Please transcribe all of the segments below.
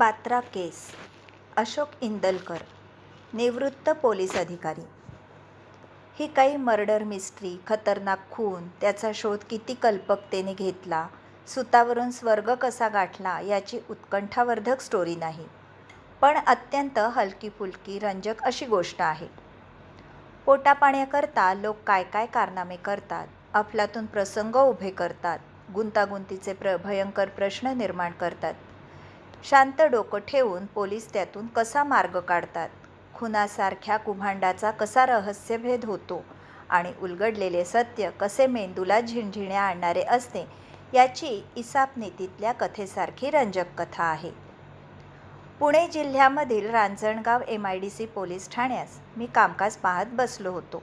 बात्रा केस. अशोक इंदलकर निवृत्त पोलीस अधिकारी. ही काही मर्डर मिस्ट्री खतरनाक खून त्याचा शोध किती कल्पकतेने घेतला सुतावरून स्वर्ग कसा गाठला याची उत्कंठावर्धक स्टोरी नाही. पण अत्यंत हलकीफुलकी रंजक अशी गोष्ट आहे. पोटापाण्याकरता लोक काय काय कारनामे करतात अफलातून प्रसंग उभे करतात गुंतागुंतीचे प्र भयंकर प्रश्न निर्माण करतात. शांत डोकं ठेवून पोलीस त्यातून कसा मार्ग काढतात? खुनासारख्या कुभांडाचा कसा रहस्यभेद होतो? आणि उलगडलेले सत्य कसे मेंदूला झिणझिण्या आणणारे असते? याची इसाप नीतीतल्या कथेसारखी रंजक कथा आहे. पुणे जिल्ह्यामधील Ranjangaon M I D C police ठाण्यास मी कामकाज पाहत बसलो होतो.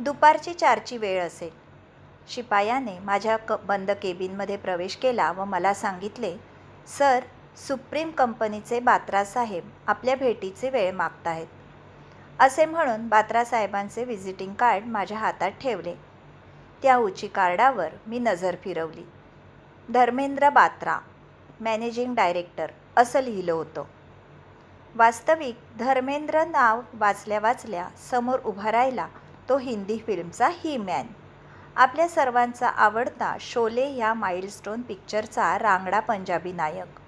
दुपारची चारची वेळ असेल. शिपायाने माझ्या क बंद केबिनमध्ये प्रवेश केला व मला सांगितले सर सुप्रीम कंपनीचे बात्रासाहेब आपल्या भेटीचे वेळ मागताहेत. असे म्हणून बात्रासाहेबांचे व्हिजिटिंग कार्ड माझ्या हातात ठेवले. त्या उची कार्डावर मी नजर फिरवली. धर्मेंद्र बात्रा मॅनेजिंग डायरेक्टर असं लिहिलं होतं. वास्तविक धर्मेंद्र नाव वाचल्या वाचल्या समोर उभा राहिला तो हिंदी फिल्मचा ही मॅन आपल्या सर्वांचा आवडता शोले ह्या माइलस्टोन पिक्चरचा रांगडा पंजाबी नायक.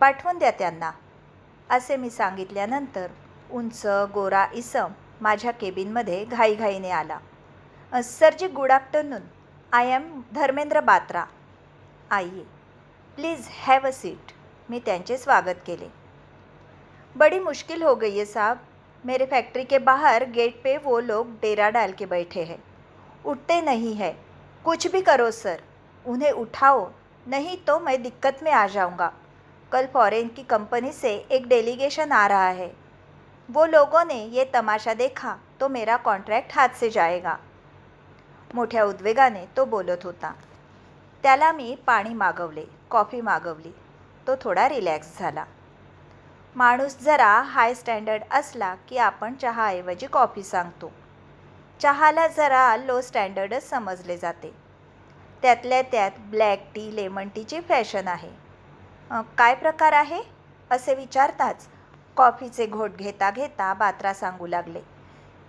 पाठवून द्या त्यांना असे मी सांगितल्यानंतर उंच गोरा इसम माझ्या केबिनमध्ये घाईघाईने आला. सरजी good afternoon. I am Dharmendra Batra. आइए प्लीज़ हैव अ सीट. मी त्यांचे स्वागत केले. बड़ी मुश्किल हो गई है साहब. मेरे फैक्ट्री के बाहर गेट पे वो लोग डेरा डाल के बैठे हैं. उठते नहीं है. कुछ भी करो सर. उन्हें उठाओ. नहीं तो मैं दिक्कत में आ जाऊंगा. कल फॉरेन की कंपनी से एक डेलीगेशन आ रहा है। वो लोगों ने ये तमाशा देखा तो मेरा कॉन्ट्रॅक्ट हात से जाएगा। मोठ्या उद्वेगाने तो बोलत होता। त्याला मी पाणी मागवले कॉफी मागवली तो थोडा रिलॅक्स झाला। माणूस जरा हाय स्टँडर्ड असला की आपण चहाऐवजी कॉफी सांगतो। चहाला जरा लो स्टँडर्डच समजले जाते। त्यातल्या त्यात ब्लॅक टी लेमन टीची फॅशन आहे. काय प्रकार आहे? असे विचारताच कॉफीचे घोट घेता घेता बात्रा सांगू लागले.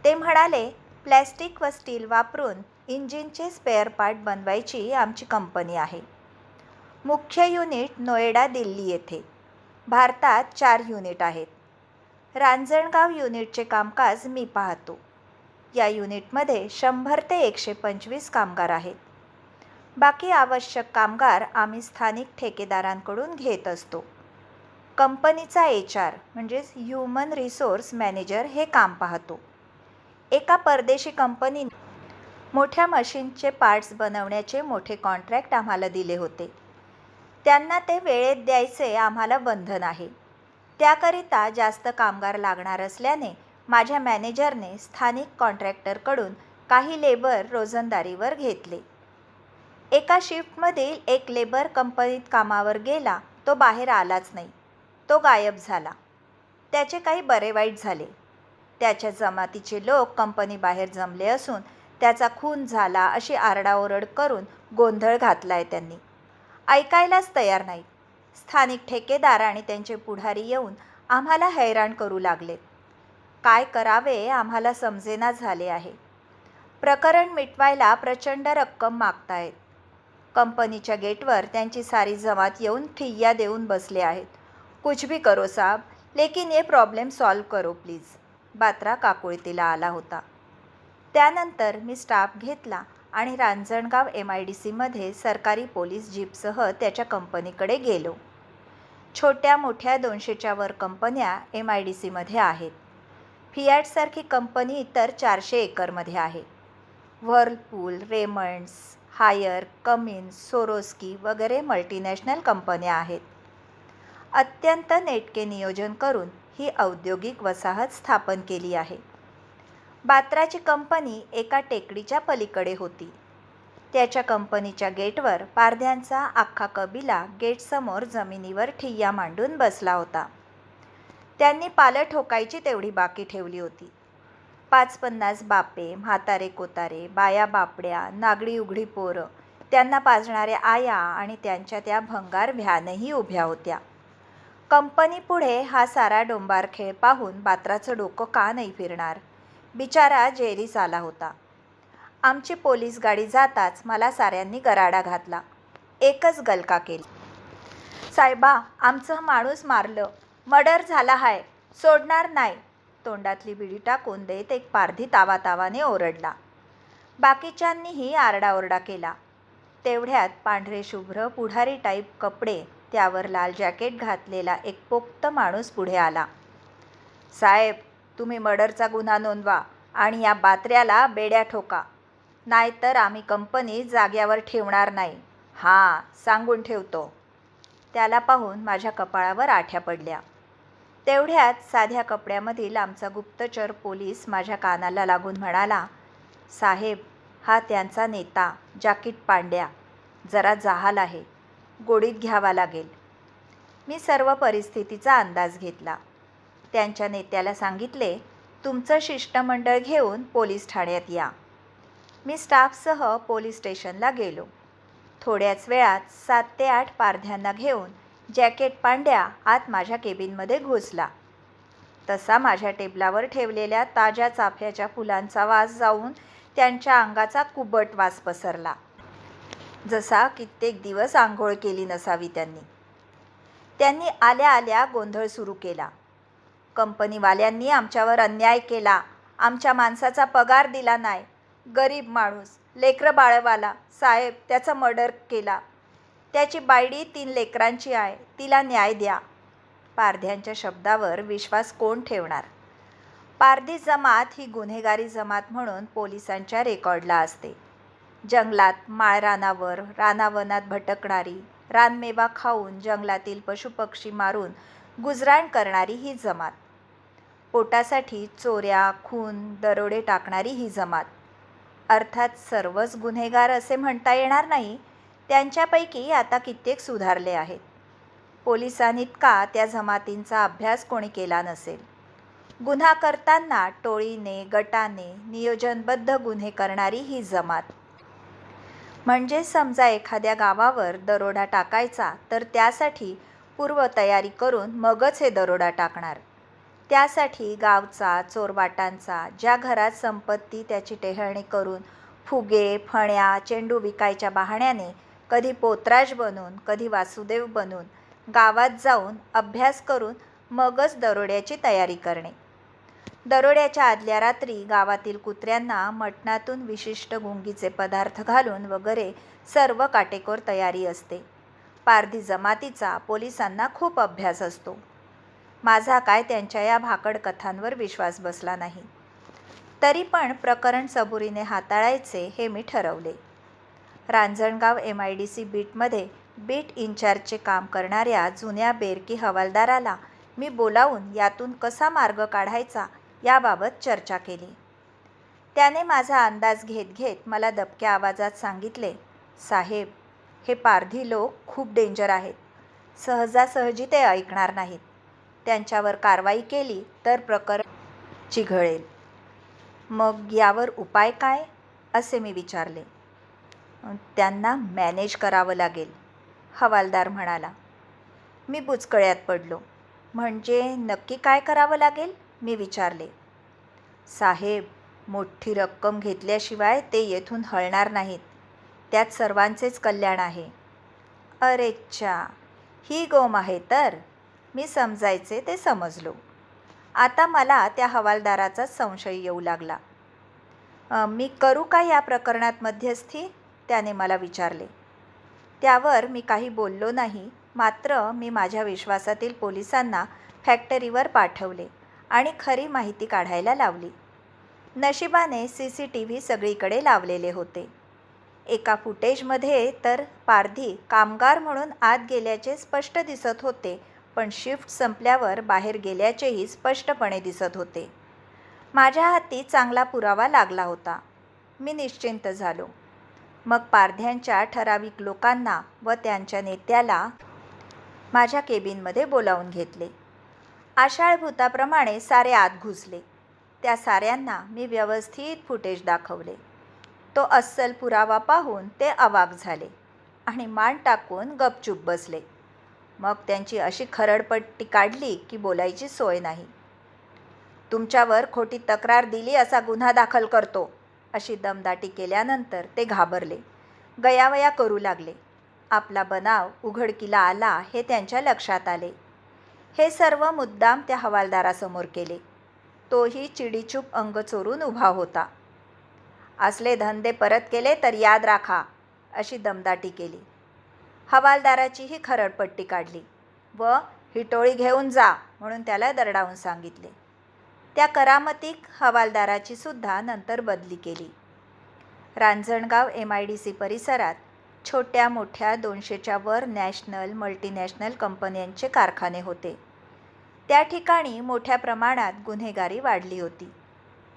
ते म्हणाले प्लॅस्टिक व स्टील वापरून इंजिनचे स्पेअर पार्ट बनवायची आमची कंपनी आहे. मुख्य युनिट नोएडा दिल्ली येथे. भारतात चार युनिट आहेत. रांजणगाव युनिटचे कामकाज मी पाहतो. या युनिटमध्ये शंभर ते एकशे पंचवीस कामगार आहेत. बाकी आवश्यक कामगार आम्ही स्थानिक ठेकेदारांकडून घेत असतो. कंपनीचा एच आर म्हणजेच ह्युमन रिसोर्स मॅनेजर हे काम पाहतो. एका परदेशी कंपनीने मोठ्या मशीनचे पार्ट्स बनवण्याचे मोठे कॉन्ट्रॅक्ट आम्हाला दिले होते. त्यांना ते वेळेत द्यायचे आम्हाला बंधन आहे. त्याकरिता जास्त कामगार लागणार असल्याने माझ्या मॅनेजरने स्थानिक कॉन्ट्रॅक्टरकडून काही लेबर रोजंदारीवर घेतले. एका शिफ्टमधील एक लेबर कंपनीत कामावर गेला तो बाहेर आलाच नाही. तो गायब झाला. त्याचे काही बरे वाईट झाले. त्याच्या जमातीचे लोक कंपनीबाहेर जमले असून त्याचा खून झाला अशी आरडाओरड करून गोंधळ घातलाय त्यांनी. ऐकायलाच तयार नाही स्थानिक ठेकेदार आणि त्यांचे पुढारी येऊन आम्हाला हैराण करू लागलेत काय करावे आम्हाला समजेना झाले आहे. प्रकरण मिटवायला प्रचंड रक्कम मागतायत. कंपनीच्या गेटवर त्यांची सारी जमात येऊन ठिय्या देऊन बसले आहेत. कुछ भी करो साहब लेकिन ये प्रॉब्लेम सॉल्व करो प्लीज बात्रा काकुळतीला आला होता. त्यानंतर मी स्टाफ घेतला आणि रांजणगाव एम आय डी सीमध्ये सरकारी पोलीस जीपसह त्याच्या कंपनीकडे गेलो. छोट्या मोठ्या दोनशेच्या वर कंपन्या एम आय डी सीमध्ये आहेत. फियाटसारखी कंपनी इतर चारशे एकरमध्ये आहे. Whirlpool Raymonds Haier Cummins Swarovski वगैरे मल्टीनॅशनल कंपन्या आहेत. अत्यंत नेटके नियोजन करून ही औद्योगिक वसाहत स्थापन केली आहे. बात्राची कंपनी एका टेकडीच्या पलीकडे होती. त्याच्या कंपनीच्या गेटवर पारध्यांचा अख्खा कबिला गेटसमोर जमिनीवर ठिय्या मांडून बसला होता. त्यांनी पालं ठोकायची तेवढी बाकी ठेवली होती. पाच पन्नास बापे म्हातारे कोतारे बाया बापड्या नागडी उघडी पोरं त्यांना पाजणाऱ्या आया आणि त्यांच्या त्या भंगार भ्यानही उभ्या होत्या. कंपनीपुढे हा सारा डोंबार खेळ पाहून बात्राचं डोकं का नाही फिरणार? बिचारा जेरीस आला होता. आमची पोलीस गाडी जाताच मला साऱ्यांनी गराडा घातला. एकच गलका केली. साहेबा आमचं माणूस मारलं. मर्डर झाला हाय. सोडणार नाही. तोंडातली बिडी टाकून देत एक पारधी तावा तावाने ओरडला. बाकीच्यांनीही आरडाओरडा केला. तेवढ्यात पांढरे शुभ्र पुढारी टाईप कपडे त्यावर लाल जॅकेट घातलेला एक पोक्त माणूस पुढे आला. साहेब तुम्ही मर्डरचा गुन्हा नोंदवा आणि या बात्र्याला बेड्या ठोका. नाहीतर आम्ही कंपनी जाग्यावर ठेवणार नाही. हां सांगून ठेवतो. त्याला पाहून माझ्या कपाळावर आठ्या पडल्या. तेवढ्यात साध्या कपड्यामधील आमचा गुप्तचर पोलीस माझ्या कानाला लागून म्हणाला साहेब हा त्यांचा नेता जाकीट पांड्या. जरा जहाल आहे. गोडीत घ्यावा लागेल. मी सर्व परिस्थितीचा अंदाज घेतला. त्यांच्या नेत्याला सांगितले तुमचं शिष्टमंडळ घेऊन पोलीस ठाण्यात या. मी स्टाफसह पोलीस स्टेशनला गेलो. थोड्याच वेळात सात ते आठ पारध्यांना घेऊन जॅकेट पांड्या आत माझ्या केबिनमध्ये घुसला. तसा माझ्या टेबलावर ठेवलेल्या ताज्या चाफ्याच्या फुलांचा वास जाऊन त्यांच्या अंगाचा कुबट वास पसरला. जसा कित्येक दिवस आंघोळ केली नसावी त्यांनी. त्यांनी आल्या आल्या गोंधळ सुरू केला. कंपनीवाल्यांनी आमच्यावर अन्याय केला. आमच्या माणसाचा पगार दिला नाही. गरीब माणूस लेकरं बाळवाला साहेब त्याचा मर्डर केला. त्याची बायडी तीन लेकरांची आहे. तिला न्याय द्या. पारध्यांच्या शब्दावर विश्वास कोण ठेवणार? पारधी जमात ही गुन्हेगारी जमात म्हणून पोलिसांच्या रेकॉर्डला असते. जंगलात माळरानावर रानावनात भटकणारी रानमेवा खाऊन जंगलातील पशुपक्षी मारून गुजराण करणारी ही जमात. पोटासाठी चोऱ्या खून दरोडे टाकणारी ही जमात. अर्थात सर्वच गुन्हेगार असे म्हणता येणार नाही. त्यांच्यापैकी आता कित्येक सुधारले आहेत. पोलिसांइतका त्या जमातींचा अभ्यास कोणी केला नसेल. गुन्हा करताना टोळीने गटाने नियोजनबद्ध गुन्हे करणारी ही जमात. म्हणजे समजा एखाद्या गावावर दरोडा टाकायचा तर त्यासाठी पूर्वतयारी करून मगच हे दरोडा टाकणार. त्यासाठी गावचा चोरवाटांचा ज्या घरात संपत्ती त्याची टेहळणी करून फुगे फण्या चेंडू विकायच्या बहाण्याने कधी पोतराज बनून कधी वासुदेव बनून गावात जाऊन अभ्यास करून मगच दरोड्याची तयारी करणे. दरोड्याच्या आदल्या रात्री गावातील कुत्र्यांना मटणातून विशिष्ट गुंगीचे पदार्थ घालून वगैरे सर्व काटेकोर तयारी असते. पारधी जमातीचा पोलिसांना खूप अभ्यास असतो. माझा काय त्यांच्या या भाकड कथांवर विश्वास बसला नाही. तरी पण प्रकरण सबुरीने हाताळायचे हे मी ठरवले. Ranjangaon M I D C बीटमध्ये beat इन्चार्जचे काम करणाऱ्या जुन्या बेरकी हवालदाराला मी बोलावून यातून कसा मार्ग काढायचा याबाबत चर्चा केली. त्याने माझा अंदाज घेत घेत मला दबक्या आवाजात सांगितले साहेब हे पारधी लोक खूप डेंजर आहेत. सहजासहजी ते ऐकणार नाहीत. त्यांच्यावर कारवाई केली तर प्रकरण चिघळेल. मग यावर उपाय काय? असे मी विचारले. त्यांना मॅनेज करावं लागेल हवालदार म्हणाला. मी बुचकळ्यात पडलो. म्हणजे नक्की काय करावं लागेल? मी विचारले. साहेब मोठी रक्कम घेतल्याशिवाय ते येथून हळणार नाहीत. त्यात सर्वांचेच कल्याण आहे. अरेच्छा ही गोम आहे तर? मी समजायचे ते समजलो. आता मला त्या हवालदाराचाच संशय येऊ लागला. मी करू का या प्रकरणात मध्यस्थी? त्याने मला विचारले. त्यावर मी काही बोललो नाही मात्र मी माझ्या विश्वासातील पोलिसांना फॅक्टरीवर पाठवले आणि खरी माहिती काढायला लावली. नशिबाने सी सी टी व्ही सगळीकडे लावलेले होते. एका फुटेजमध्ये तर पारधी कामगार म्हणून आत गेल्याचे स्पष्ट दिसत होते पण शिफ्ट संपल्यावर बाहेर गेल्याचेही स्पष्टपणे दिसत होते. माझ्या हाती चांगला पुरावा लागला होता. मी निश्चिंत झालो. मग पारध्यांच्या ठराविक लोकांना व त्यांच्या नेत्याला माझ्या केबिनमध्ये बोलावून घेतले. आषाढ भूताप्रमाणे सारे आत घुसले. त्या साऱ्यांना मी व्यवस्थित फुटेज दाखवले. तो अस्सल पुरावा पाहून ते अवाक झाले आणि मान टाकून गपचूप बसले. मग त्यांची अशी खरडपट्टी काढली की बोलायची सोय नाही. तुमच्यावर खोटी तक्रार दिली असा गुन्हा दाखल करतो. अशी दमदाटी केल्यानंतर ते घाबरले. गयावया करू लागले. आपला बनाव उघडकीला आला हे त्यांच्या लक्षात आले. हे सर्व मुद्दाम त्या हवालदारासमोर केले. तोही चिडीचूप अंग चोरून उभा होता. असले धंदे परत केले तर याद राखा अशी दमदाटी केली. हवालदाराचीही खरडपट्टी काढली. व हिटोळी घेऊन जा म्हणून त्याला दरडावून सांगितले. त्या करामतीक हवालदाराची सुद्धा नंतर बदली केली. Ranjangaon M I D C परिसरात छोट्या मोठ्या दोनशेच्या वर नॅशनल मल्टीनॅशनल कंपन्यांचे कारखाने होते. त्या ठिकाणी मोठ्या प्रमाणात गुन्हेगारी वाढली होती.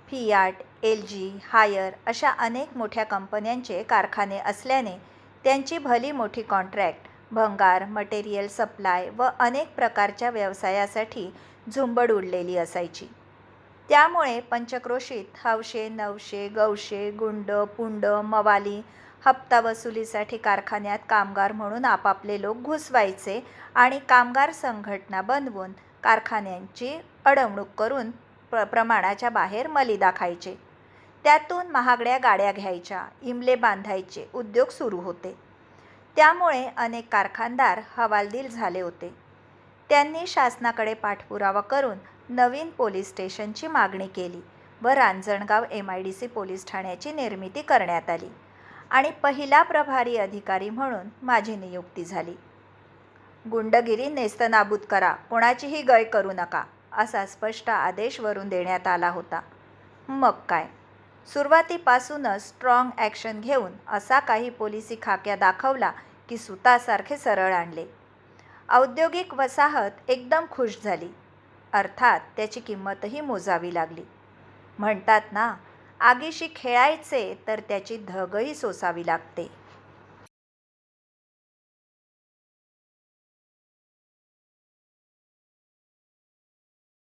फियाट एल जी हायर अशा अनेक मोठ्या कंपन्यांचे कारखाने असल्याने त्यांची भली मोठी कॉन्ट्रॅक्ट भंगार मटेरियल सप्लाय व अनेक प्रकारच्या व्यवसायासाठी झुंबड उडलेली असायची. त्यामुळे पंचक्रोशीत हवशे नवशे गवशे गुंड पुंड मवाली हप्ता वसुलीसाठी कारखान्यात कामगार म्हणून आपापले लोक घुसवायचे आणि कामगार संघटना बनवून कारखान्यांची अडवणूक करून प्र प्रमाणाच्या बाहेर मलिदा खायचे त्यातून महागड्या गाड्या घ्यायच्या इमले बांधायचे उद्योग सुरू होते. त्यामुळे अनेक कारखानदार हवालदिल झाले होते. त्यांनी शासनाकडे पाठपुरावा करून नवीन पोलीस स्टेशनची मागणी केली व Ranjangaon M I D C police ठाण्याची निर्मिती करण्यात आली आणि पहिला प्रभारी अधिकारी म्हणून माझी नियुक्ती झाली. गुंडगिरी नेस्तनाबूत करा कोणाचीही गय करू नका असा स्पष्ट आदेश वरून देण्यात आला होता. मग काय? सुरुवातीपासूनच स्ट्रॉंग ॲक्शन घेऊन असा काही पोलिसी खाक्या दाखवला की सुतासारखे सरळ आणले. औद्योगिक वसाहत एकदम खुश झाली. अर्थात त्याची किंमतही मोजावी लागली. म्हणतात ना आगीशी खेळायचे तर त्याची धगही सोसावी लागते.